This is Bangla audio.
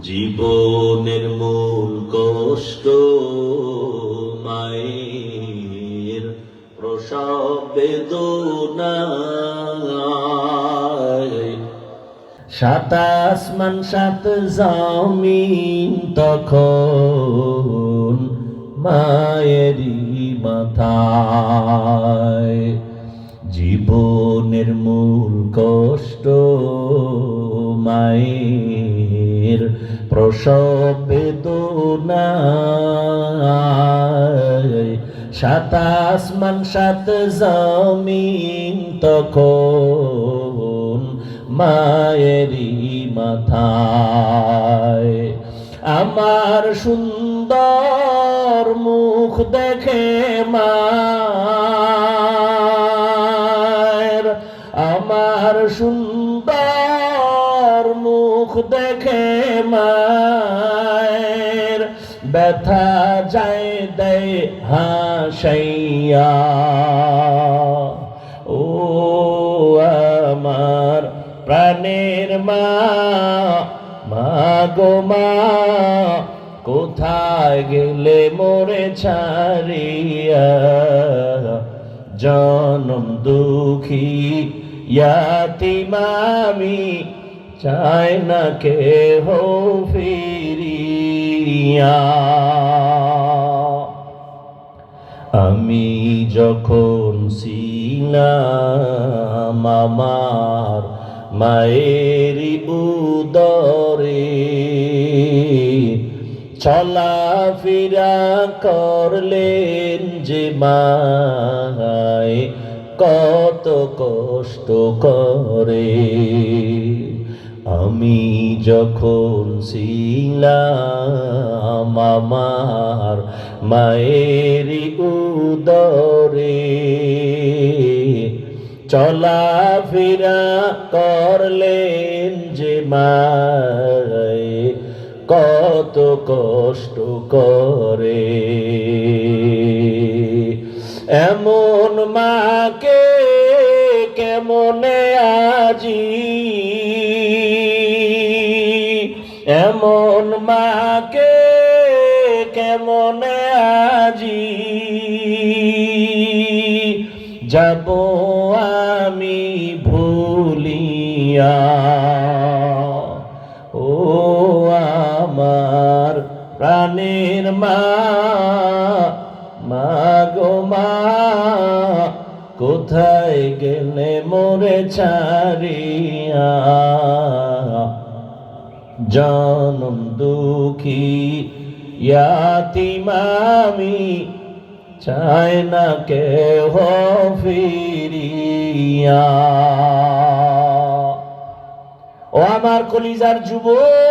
জীবনের মূল কষ্ট মায়ের প্রসব বেদনায়। সাত আসমান সাত জমিন তখন মায়েরই মাথায়। জীবনের মূল মায়ের প্রসব বেদনায়। সাত আসমান, সাত জমিন তখন মায়েরই মাথায়। আমার সুন্দর মুখ দেখে মা আমার সুন্দর মায়ের ব্যথা যায় দেয় হাসাইয়া। ও আমার প্রাণের মা মা গো মা, কোথায় গেলে মোরে ছাড়িয়া? জনম দুঃখী ইয়াতিমামি চায় না কে হো ফিরিয়া। আমি যখন ছিলাম আমার মায়েরই উদরে চলা ফিরা করলেন যে মায় কত কষ্ট করে। আমি যখন ছিলাম আমার মায়ের উদরে চলা ফিরা করলেন যে মায়, কত কষ্ট করে। এমন মাকে কেমনে আজি এমন মাকে, কেমনে আজি? যাব আমি ভুলিয়া। ও আমার প্রাণের মা মা গো মা, কোথায় গেলে মোরে ছাড়িয়া? জনম দুঃখী ইয়াতিমামি চায় না কে ফিরিয়া। ও আমার কলিজার যুবক!